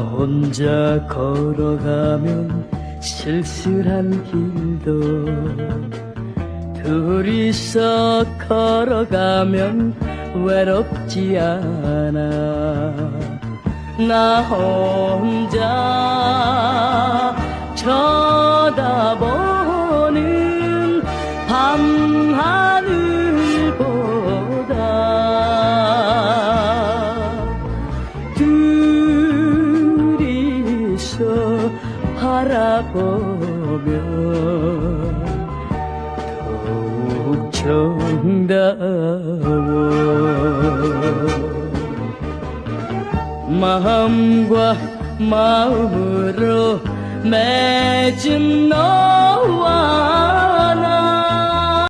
혼자 걸어가면 쓸쓸한 길도 둘이서 걸어가면 외롭지 않아. 나 혼자 쳐다보는 밤 둘이서 바라보면 더욱 정다워 마음과 마음으로 맺은 너